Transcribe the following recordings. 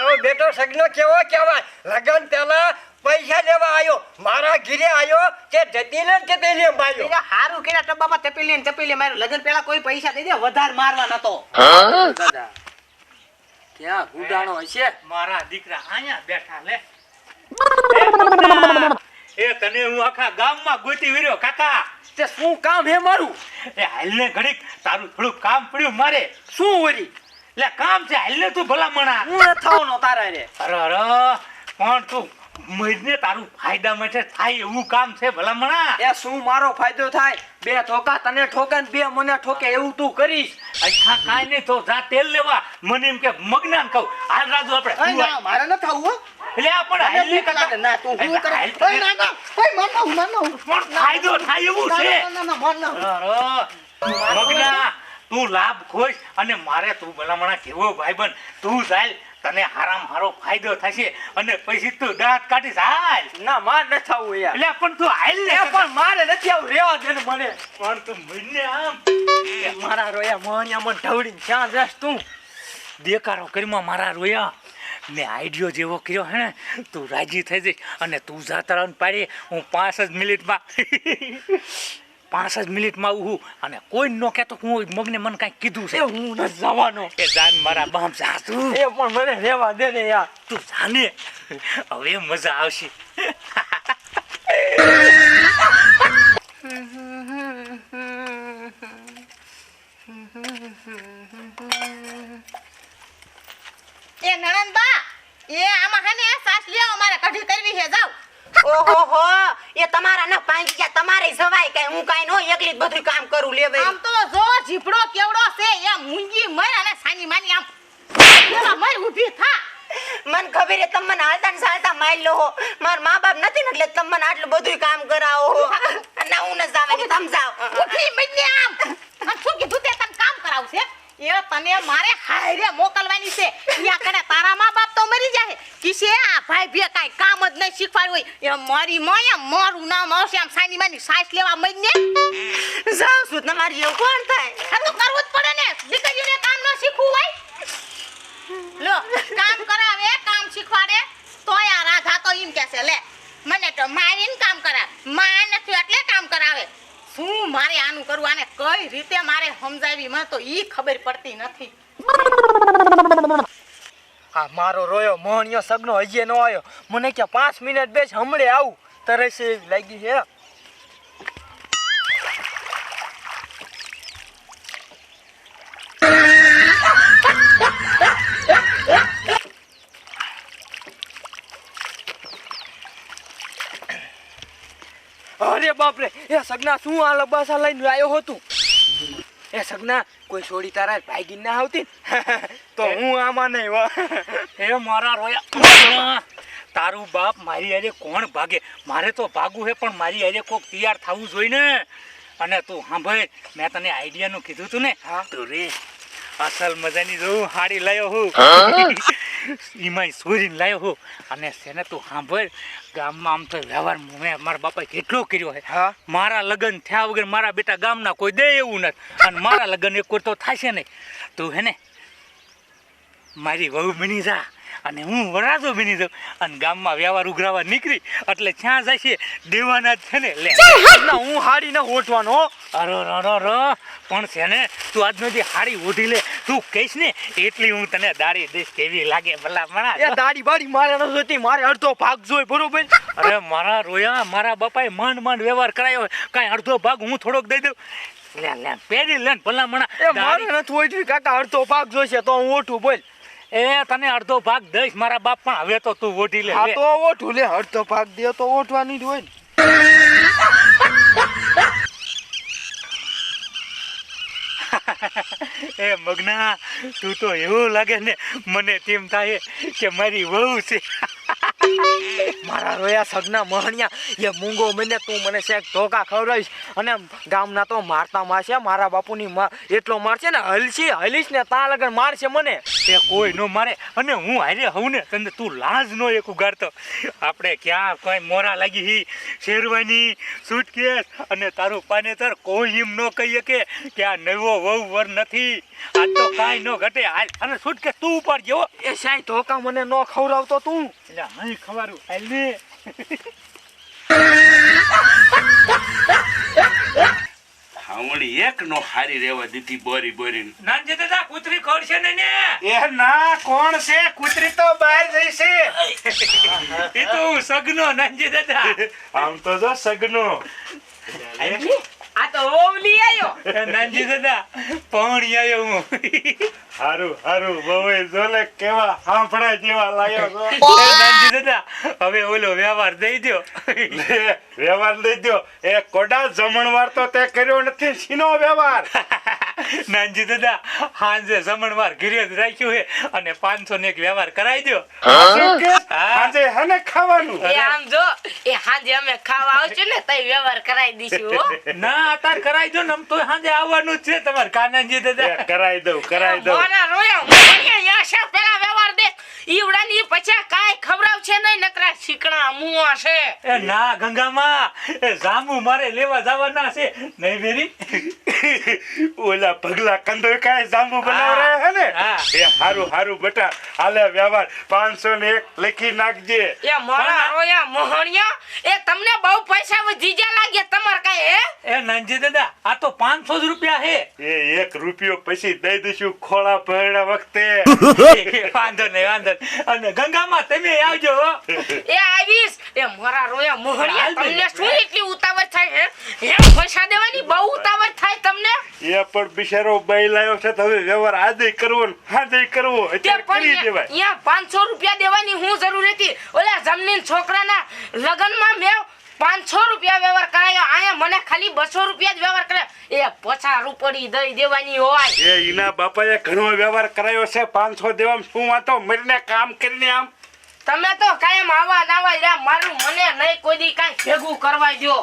મારો બેટો સગનો કેવો કહેવાય? લગન પહેલા પૈસા લેવા આવ્યો મારા ઘીરે આવ્યો કે જતી ને જતી લે માર્યો બીજા હારું કર્યા ટબ્બામાં તપેલી ને તપેલી માર્યું લગન પહેલા કોઈ પૈસા દે દે વધારે મારવા નતો. દાદા ક્યાં ગુડાણો હશે? મારા દીકરા અહીંયા બેઠા લે. એ તને હું આખા ગામમાં ગોતી વર્યો કાકા. તે શું કામ હે મારું? એ હાલને ઘડીક તારું થોડું કામ પડ્યું મારે. શું વરી? લે કામ છે હાલ તું ભલામણા. હું ન થવાનો તારા રે. અરે અરે પણ તું મહિને તારું ફાયદા માટે થાય એવું કામ છે ભલામણા. એ શું મારો ફાયદો થાય? બે ઠોકા તને ઠોકે ને બે મને ઠોકે એવું તું કરીશ. અચ્છા કાઈ નહીં તો જા તેલ લેવા. મને એમ કે મગના કહું હાલ રાજુ આપણે. મારે ન થવું હો. એટલે આ પણ હાલ ને કાકા. ના તું હું કરે? ઓય ના ના ઓય મન મન પણ ફાયદો થાય એવું છે. ના ના મન મગના તું લાભ ખોશ અને મારે તું ભલામણા કેવો ભાઈબંધ તું ચાલ તને હારામ હારો ફાયદો થશે અને પછી તું દાંત કાઢીશ. હાલ. ના માર ન થવું યાર એટલે પણ તું હાલ ને. પણ મારે નથી આવું રેવા દે ને મને. પણ તું મને આમ. મારા રોયા મોણિયા મને ઢવડી ક્યાં જશ તું? દેકારો કરીમાં મારા રોયા. મેં આઈડિયો જેવો કર્યો હે ને તું રાજી થઈ જઈશ અને તું જાતરાને પાડી હું પાંચ જ મિનિટમાં. પાંચ જ મિનિટમાં આવું અને કોઈ ન કહેતો હું મગને મને કાંઈ કીધું છે. હું ન જવાનો. એ જાન મારા બામ સાસુ એ પણ મને રહેવા દે ને યાર. તું જાને. હવે મજા આવશે. એ નણંદબા એ આમાં હે ને સાસ લેવા મારે કઢી કરવી છે જાવ ઓહો એ તમારા ના પાંચ ગયા તમારે જવાય કઈ હું કઈ નો એકલી બધું કામ કરું લે ભાઈ. આમ તો જો જીપડો કેવડો છે એ મુંજી મર અને સાની માની આમ. પેલા મર ઊભી થા. મને ખબર છે તમે હાલતા ને ચાલતા મારી લો માર મા બાપ નથી ને એટલે તમને મને આટલું બધું કામ કરાવો. ના હું ન જાવે તમ જાઓ. ઊઠી મને આમ. શું કીધું તે તને કામ કરાવશે? એ તને મારે હાયરે મોકલવાની છે. અહીંયા કને તારા મા બાપ તો મરી જાય. કિસે, આ ભાઈ ભે કાઈ કામ જ નહીં શીખવાડ્યું હોય. એ મારી માયા મારું નામ આવશે સાની માની સાસ લેવા મઈને જાઉં છું, તમારી કોણ થાય? આ તો કરવું જ પડે ને. દીકરીઓને કામ ન શીખવું હોય. લો, કામ કરાવે, કામ શીખવાડે. તોય રાધા તો એમ કહેશે લે, મને તો મારીને કામ કરાવે. માં નથી, એટલે કામ કરાવે. શું મારે આનું કરવું? આને કઈ રીતે મારે સમજાવી? મને તો ઈ ખબર પડતી નથી. આ મારો રોયો મોહણિયો સગનો હજી નો આવ્યો. મને કે પાંચ મિનિટ બેસ હમણે આવું. તરસે એવી લાગી છે અરે બાપરે એ સગના શું આ લબાસા લઈને આવ્યો હતું? એ સગના કોઈ છોડી તારા ભાગી ના આવતી? તો હું આમાં નહીં વા એ મારા રોયા તારું બાપ મારી હારે કોણ ભાગે? મારે તો ભાગવું હે પણ મારી હારે કોક તૈયાર થવું જોઈએ ને. અને તું સાંભળ મેં તને આઈડિયાનું કીધું તું ને. હા. તો રે અસલ મજાની જોઉં હાડી લાયો હું? એમાંય સોરીને લાવ્યો હું. અને સેને તું સાંભળ ગામમાં આમ તો વ્યવહાર મેં મારા બાપાએ કેટલો કર્યો છે. હા. મારા લગ્ન થયા વગર મારા બેટા ગામના કોઈ દે એવું નથી. અને મારા લગ્ન એક તો થશે નહીં. તું હે ને મારી વહુ બની જા. અને હું વરાજો બની જાઉં. અને ગામમાં વ્યવહાર ઉઘરાવા નીકળી એટલે ત્યાં જશે દેવાના જ છે ને. લે હું હાડી ના ઓઠવાનો અરો રો રો પણ છે ને તું આજનો જે હાડી ઓઢી લે તું કહીશ ને એટલી હું તને દાડી દઈશ કેવી લાગે ભલા એ મણા દાડી બાડી મારે ન જોતી મારે અડધો ભાગ જોઈ બરોબર? અરે મારા રોયા મારા બાપાએ માંડ માંડ વ્યવહાર કરાયો કાંઈ અડધો ભાગ હું થોડોક દઈ દઉં. લે લે પહેરી લે ભલા મણા એ મારે નથી ઓઠવી કાકા અડધો ભાગ જોઈશે તો હું ઓઠું બોલ. એ તને અડધો ભાગ દઈશ મારા બાપ પણ હવે તો તું ઓઢી લે હા તો ઓઠું લે અડધો ભાગ દે તો ઓઠવાની જ હોય ને. એ મગના તું તો એવું લાગે ને મને તેમ થાય કે મારી વહુ છે. મારા રોયા સગના મહણિયા એ મૂંગો મને તું મને શેક ધોકા ખવડાવીશ. અને ગામના તો મારતા મારશે મારા બાપુની માં એટલો મારશે ને હલશી હલીશ ને તા લગન મારશે મને. તે કોઈ નો મારે. અને હું હારે હોઉં ને તને તું લાજ નો એક ઉગાડતો આપણે ક્યાં કોઈ મોરા લાગી હી. શેરવાની સુટકેસ અને તારું પાનેતર કોઈ એમ ન કહીએ કે કે આ નવો વહુ વર નથી. આ તો કાંઈ નો ઘટે. હાલ અને છૂટકે તું ઉપર જેવો. એ સાઈ ધોકા મને ન ખવડાવતો તું. એટલે અહીં ખવારું. હાલ ને હાવણી એક નો હારી રેવા દીધી બોરી બોરી નાનજી દાદા કૂતરી ખોડશે ને ને એ ના કોણ છે? કૂતરી તો બહાર જઈ છે. એ તો હું સગનો નાનજી દાદા. આમ તો જો સગનો. આ તો ઓવલી આયો. એ નાનજી દાદા પાણી આવ્યો હું. હારું હારું બવે જોલે કેવા હાંફડા જેવા લાગ્યો છો. નાનજી દાદા હવે ઓલો વ્યવહાર દઈ દો વ્યવહાર દઈ દો એ કોડા જમણવાર તો તે કર્યો નથી સીનો વ્યવહાર. નાનજી દાદા હાંજે જમણવાર ઘીરે જ રાખ્યું હે અને પાંચસો ને એક વ્યવહાર કરાવી દ્યો. શું કે? આજે હને ખાવાનું? એ આમ જો એ હાજે અમે ખાવા આવશું ને તઈ વ્યવહાર કરાવી દઈશું ના અતાર કરાઈ દો ને આમ તો સાંજે આવવાનું જ છે તમારે કાનાજી દાદા. કરાઈ દઉં કરાઈ દઉં. પેલા રોયા મોનિયા યા શા પેલા વ્યવહાર દે ઈવડા ની પછી કાઈ છે નહીં નકરા શીકણા મુવા છે. એ ના ગંગામાં. એ જામુ મારે લેવા જવાના છે. નહીં મેરી ઓલા પગલા કંદોય કાંઈ જાંબુ બનાવ હે ને? એ હારું હારું બેટા. હાલે વ્યવહાર. પાંચસો ને એક લખી નાખજે. એ મોના રોયા મોહણિયા એ તમને બહુ પૈસા જીજા લાગે તમાર કાઈ હે? એ નાનજી દાદા આ તો પાંચસો જ રૂપિયા હે એ એક રૂપિયો પછી દઈ દઈશું ખોળા ભરણા વખતે. વાંધો નહીં વાંધો અને ગંગામાં તમે આવજો એ આવીશ. એ મોરા રોયા મોહણિયા તમને શું એટલી ઉતાવળ થાય હે? હે પૈસા દેવાની બહુ ઉતાવળ થાય તમને? એ પણ બિચારો બૈલાયો છે તો હવે વ્યવહાર આજે કરવો ને આજે કરવો એટલે કરી દેવાય. અહીંયા પાંચસો રૂપિયા દેવાની હું જરૂર હતી. ઓલા જમીન છોકરાના લગ્નમાં મેં પાંચસો રૂપિયા વ્યવહાર કરાયો. અહીંયા મને ખાલી બસો રૂપિયા જ વ્યવહાર કરે એ પછા રૂપડી દઈ દેવાની હોય. એ ઈના બાપાએ ઘણો વ્યવહાર કરાયો છે. પાંચસો દેવામાં શું વાંધો? મરીને કામ કરીને આમ. તમે તો કાયમ આવા મારું મને નહીં કોઈ દી કાંઈ ભેગું કરવા દો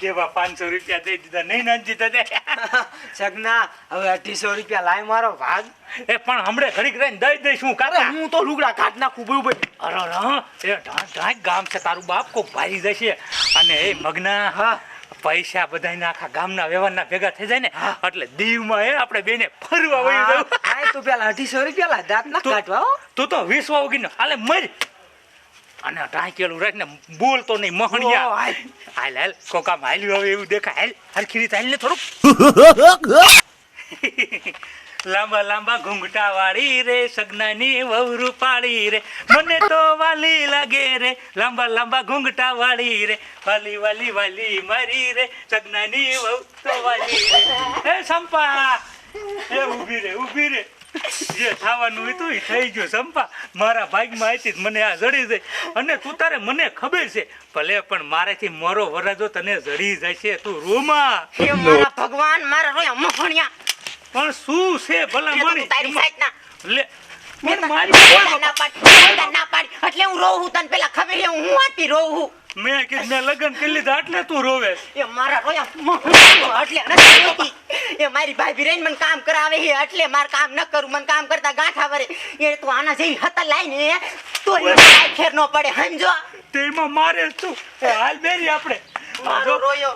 કેવા પાંચસો રૂપિયા દઈ દીધા નહીં નાનજી દાદા સગના હવે અઢીસો રૂપિયા લાય મારો ભાગ. એ પણ હમણે ઘડીક રહીને દઈ દઈશ હું હું તો લુગડા કાઢ નાખું ભાઈ ભાઈ અરે ર, એ ઢાંક ઢાંક ગામ છે તારું બાપ કોક ભારી જશે અને એ મગના હા. પૈસા બધાયના આખા ગામના વ્યવહારના ભેગા થઈ જાય ને એટલે દીવમાં એ આપણે બેને ફરવા વહી જવું તું પેલા અઢીસો રૂપિયા દાંત ના તું- કાઢવા તું તો વિશ્વા વગીનો હાલે મર. અને ટાંકેલું રાખીને બોલતો નહીં ઓ, મહણિયા હાય. હાલ હાલ કોકામ હાલ્યું હવે એવું દેખાય. હાલ હરખી રીતે હાલ ને થોડુંક. લાંબા લાંબા ઘૂંઘટા વાળી રે સગનાની વહુ પાડી રે. મને તો વાલી લાગે રે. લાંબા લાંબા ઘૂંઘટા વાળી રે. વાલી વાલી વાલી મારી રે. સગનાની વહુ તો વાલી રે. એ સંપા. એ ઊભી રે ઊભી રે. જે થવાનું હતું એ થઈ ગયું સંપા. મારા ભાગમાં હતી મને આ જડી જાય અને તું તારે મને ખબર છે. ભલે પણ મારેથી મોરો વરાજો તને જડી જશે તું રોમાં. મારા ભગવાન મારા રોયા મોહણિયા. પણ શું છે ભલા મણી લે. મેં પણ મારી ના પાડી, ના પાડી. એટલે હું રોઉં છું, તને પેલા ખબર છે હું આતી રોઉં છું. મેં કીધું મેં લગ્ન કરી લીધા એટલે તું રોવે. એ મારા રોયા એટલે નથી રોતી. એ મારી ભાભી રહીને મને કામ કરાવે છે એટલે મારે કામ ન કરું મને કામ કરતા ગાંઠા વરે. એ તું આના જેવી હતા લાઈને તો એ ન પડે સમજો. તેમાં મારે તું હાલ બેરી આપણે. મારો રોયો.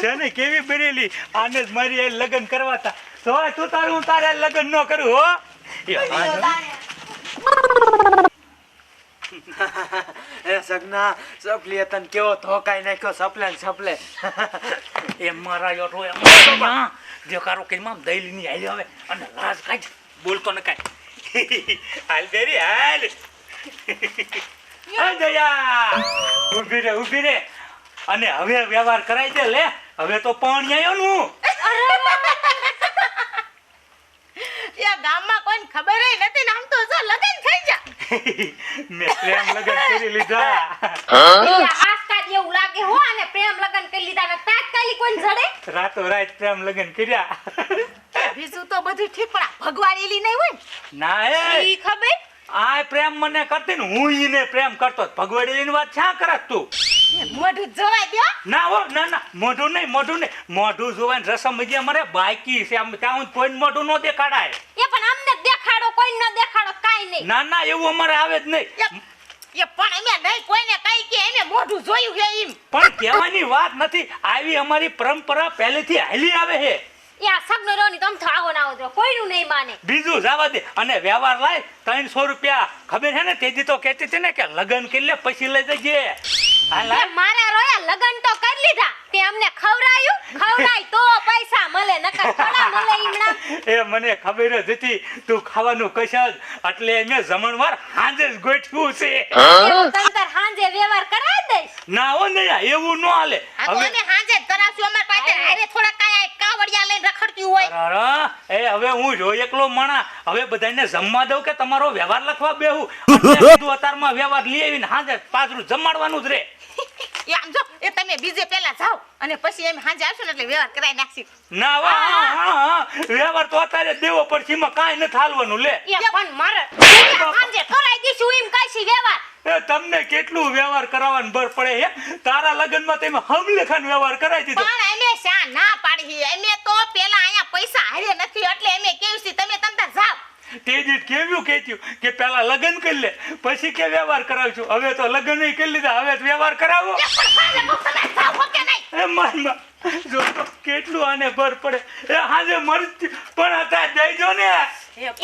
છે ને કેવી બેરેલી? આને જ મારી લગ્ન કરવા તા તો તારું તારે લગ્ન ન કરું હો. એ આ એ સગના, સપલી તને કેવો ધોકાઈ નાખ્યો, સપલે સપલે. એ મારા યો એમ જે કારો કે મામ દઈલીની હાલી આવે અને લાજ કાઢ બોલતો ન કાઈ હાલ બેરી, હાલ. હા દયા. ઊભી રે ઊભી રે. અને હવે વ્યવહાર કરાઈ દે લે. હવે તો પાણી આવ્યો નું એ ગામમાં કોઈને ખબર નથી ને આમ તો જો લગન થઈ જા મેં પ્રેમ લગન કરી લીધા. આસ્તા જેવું લાગે હો અને પ્રેમ લગન કરી લીધા ને તાત્કાલિક કોઈ જડે? રાતો રાત પ્રેમ લગન કર્યા. બીજું તો બધું ઠીક પણ આ ભગવાડેલી નહીં હોય ના? એ ખબર? આ પ્રેમ મને કરતી ને હું ઈને પ્રેમ કરતો ભગવડેલીની વાત ક્યાં કરત તું? મોઢું જોવાય દ્યો ના હો ના ના મોઢું નહીં મોઢું નહીં. મોઢું જોવાય રસમ મજા મારે. બાકી છે આમ ત્યાં કોઈ મોઢું ન દેખાડાય. એ પણ અમને દેખાડો કોઈ ન દેખાડો કાઈ નહીં. ના ના એવું અમારે આવે જ નહીં. એ પણ અમે નહીં કોઈને કઈ કે એને મોઢું જોયું કે એમ. પણ કહેવાની વાત નથી. આવી અમારી પરંપરા પહેલેથી હાલી આવે છે. એ આ સગનો રોની તમ થાવો ના આવો કોઈનું નહીં માને. બીજું જવા દે. અને વ્યવહાર લાય ત્રણસો રૂપિયા. ખબર છે ને તેજી તો કહેતી હતી ને કે લગ્ન કરી લે પછી લઈ જજે. મારા રોયા લગન તો કરી લીધા. તે અમને ખવડાયું ખવડાય તો પૈસા મળે નકર થોડા મળે ઈમણા એ મને ખબર જ હતી તું ખાવાનું કશ જ એટલે મેં જમણવાર હાંજે જ ગોઠવું છે. હાંજે વ્યવહાર કરાવી દઈશ. ના હો ને એવું ન હાલે. હવે હાંજે જ અમાર પાસે હારે થોડા કાયા કાવડિયા લઈને રખડતી હોય. અરે, એ હવે હું જો એકલો માણા હવે બધાને જમવા દઉં કે તમારો વ્યવહાર લખવા બેહું? એટલે કીધું અતારમાં વ્યવહાર લઈ આવીને હાજર પાછું જમાડવાનું જ રે. એ આમ જો એ તમે બીજે પહેલા જાઓ અને પછી એમ હાંજે આવશો ને એટલે વ્યવહાર કરાવી નાખશી. ના વાહ હા, હા, હા. વ્યવહાર તો અત્યારે જ દેવો પડશે એમાં કાંઈ નથી હાલવાનું લે. એ પણ મારે હાંજે કરાવી દઈશું એમ કઈશી વ્યવહાર. એ તમને કેટલું વ્યવહાર કરાવવાનું ભર પડે હે? તારા લગ્નમાં તમે હમલેખાન વ્યવહાર કરાવી દીધો. પણ અમે શા ના પાડી અમે તો પેલા અહીંયા પૈસા હારે નથી એટલે અમે કેવું છે તમે તમતા જાવ જાઓ. તે જ કેવું કહેતું કે પેલા લગ્ન કરી લે પછી કે વ્યવહાર કરાવજો હવે તો લગ્ન કરી લીધા હવે વ્યવહાર કરાવો. માનમાં જો તો કેટલું આને ભર પડે. એ હાજે મરતી પણ હતા દઈજો ને.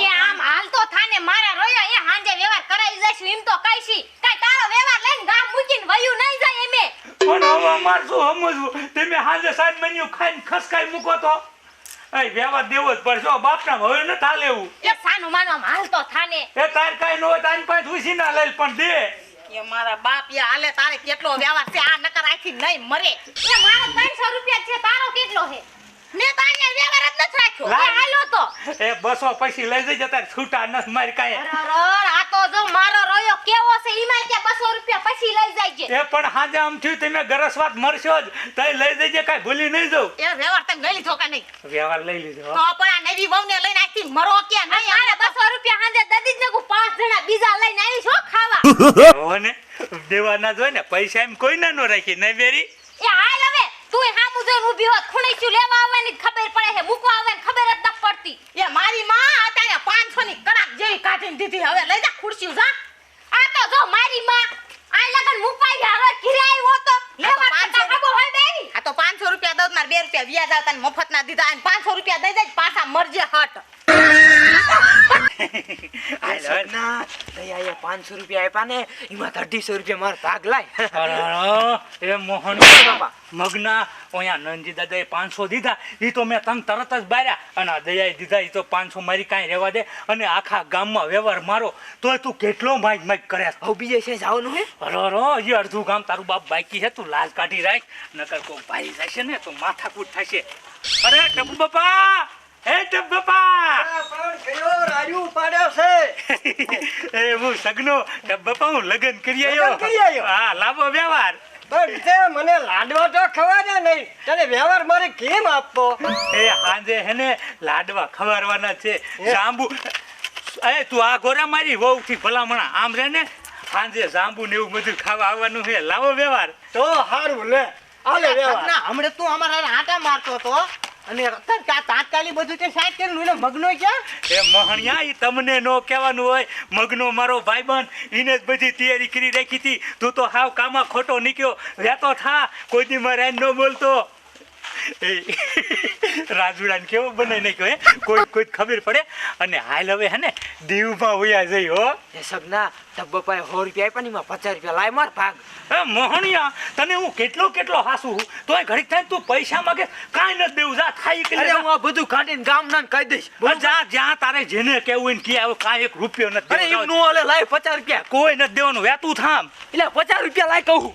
એ આમ હાલ તો થાને મારા રોયો એ હાંજે વ્યવહાર કરાવી દઈશું એમ તો કઈશી કાઈ તારો વ્યવહાર લઈને ગામ મૂકીને વયું નહીં જાય એમે. પણ હવે અમાર સમજવું. તમે હાજે સાત મહિનું ખાઈને ખસકાઈ મૂકો તો. એ વ્યવહાર દેવો જ પડશે. હો, બાપના હવે ન થા લેવું. એ સાનું માનો હાલ તો થાને. એ તાર કઈ નો તાર તારી પાસે ઉસી ના લઈ પણ દે. એ મારા બાપ એ હાલે તારે કેટલો વ્યવહાર છે? આ નકર આખી નહીં મરે. એ મારો 300 રૂપિયા છે તારો કેટલો છે? મેં તો વ્યવહાર જ નથી રાખ્યો. લાય. એ હાલો તો. એ બસો પછી લઈ જઈ જતા છૂટા નથી મારી કાંઈ. અરર, આ તો જો મારો રોયો કેવો છે ઈમાં કે 200 રૂપિયા પછી લઈ જાયજે. એ પણ હાજે આમ થયું તમે ગરસવાત મરશો જ તઈ લઈ જજે કાંઈ ભૂલી નહીં જવું એ વ્યવહાર તમે લઈ લીધો કે નહીં? વ્યવહાર લઈ લીધો. તો પણ આ નવી વહુને લઈને આખી મરો કે નહીં? મારે 200 રૂપિયા હાજે દદી જ નકુ પાંચ જણા બીજા લઈને આવી છો ખાવા. ઓને ને દેવાના જોઈ ને પૈસા એમ કોઈ ના નો રાખી નહીં બેરી એ હાલ હવે. તું હામુ જોઈને ઊભી હોત. ખૂણીચું લેવા આવવાની ખબર પડે છે. મૂકવા આવે ખબર જ ન પડતી. એ મારી માં અત્યારે 500 ની કડાક જેવી કાઢીને દીધી હવે લઈ જા ખુરશી જા. આ તો જો મારી માં આ લગન મુકાઈ ગયા હવે કિરાય હો તો લેવા પાંચસો હોય બેરી આ તો 500 રૂપિયા દઉં માર 2 રૂપિયા વ્યાજ આવતા ને મફત ના દીધા. અને 500 રૂપિયા દઈ દે પાછા મરજે હટ. પાંચસો રૂપિયા આપ્યા ને એમાં અઢીસો રૂપિયા મારો ભાગ લાય. અરે, એ મોહન મગના અહીંયા નંદજી દાદાએ પાંચસો દીધા એ તો મેં તંગ તરત જ બાર્યા અને આ દયાએ દીધા એ તો પાંચસો મારી કાંઈ રહેવા દે અને આખા ગામમાં વ્યવહાર મારો તોય તું કેટલો માઈક માઇક કરે. હવે બીજે છે જવાનું હે? અરે હજી અડધું ગામ તારું બાપ બાકી છે તું લાજ કાઢી રાખ નકર કોઈ ભાઈ જશે ને તો માથાકૂટ થશે. અરે ટપુ બાપા! હે ટપુ બાપા આ પણ કયો રાડ્યું પાડ્યો છે. એ હું સગનો ટપુ બાપા હું લગન કરી લગ્ન કરી આવ્યો આવ્યો? હા લાવો વ્યવહાર. પણ તે મને લાડવા તો ખવાડ્યા નહીં. તને વ્યવહાર મારે કેમ આપવો? એ હાંજે હેને લાડવા ખવારવાના છે. જાંબુ. એ તું આ ગોરા મારી વહુ થી ભલામણા. આમ રે ને હાંજે જાંબુ ને એવું બધું ખાવા આવવાનું છે. લાવો વ્યવહાર. તો હારું લે. આલે વ્યવહાર. ના હમણે તું અમારા આટા આંટા મારતો હતો અને રતન કા તાત્કાલિક બધું તે સાહેબ કે એને મગનો ક્યાં એ મોહણિયા, ઈ તમને નો કહેવાનું હોય. મગનો મારો ભાઈબંધ, ઈને જ બધી તૈયારી કરી રાખી હતી. તું તો હાવ કામાં ખોટો નીકળ્યો. વેતો થા. કોઈ દી મારે ન બોલતો રાજુડાને કેવો બનાવી નાખ્યો હે? કોઈ કોઈ ખબર પડે. અને હાલ હવે હે ને દીવમાં ઉયા જઈ હો. એ સગના ટબ્બા સો રૂપિયા આપ્યા એમાં પચાસ રૂપિયા લાય માર ભાગ. એ મોહણિયા તને હું કેટલો કેટલો હાસુ હું તોય ઘડીક થાય તું પૈસા માંગે કાંઈ નથી દેવું જા થાય કે હું આ બધું કાઢીને ગામ ના કહી દઈશ. જા જ્યાં તારે જેને કેવું ને કે આવો કાંઈ એક રૂપિયો નથી અરે એમ નું હાલે લાય પચાસ રૂપિયા. કોઈ નથી દેવાનું. વેતું થામ. એટલે પચાસ રૂપિયા લાય કહું.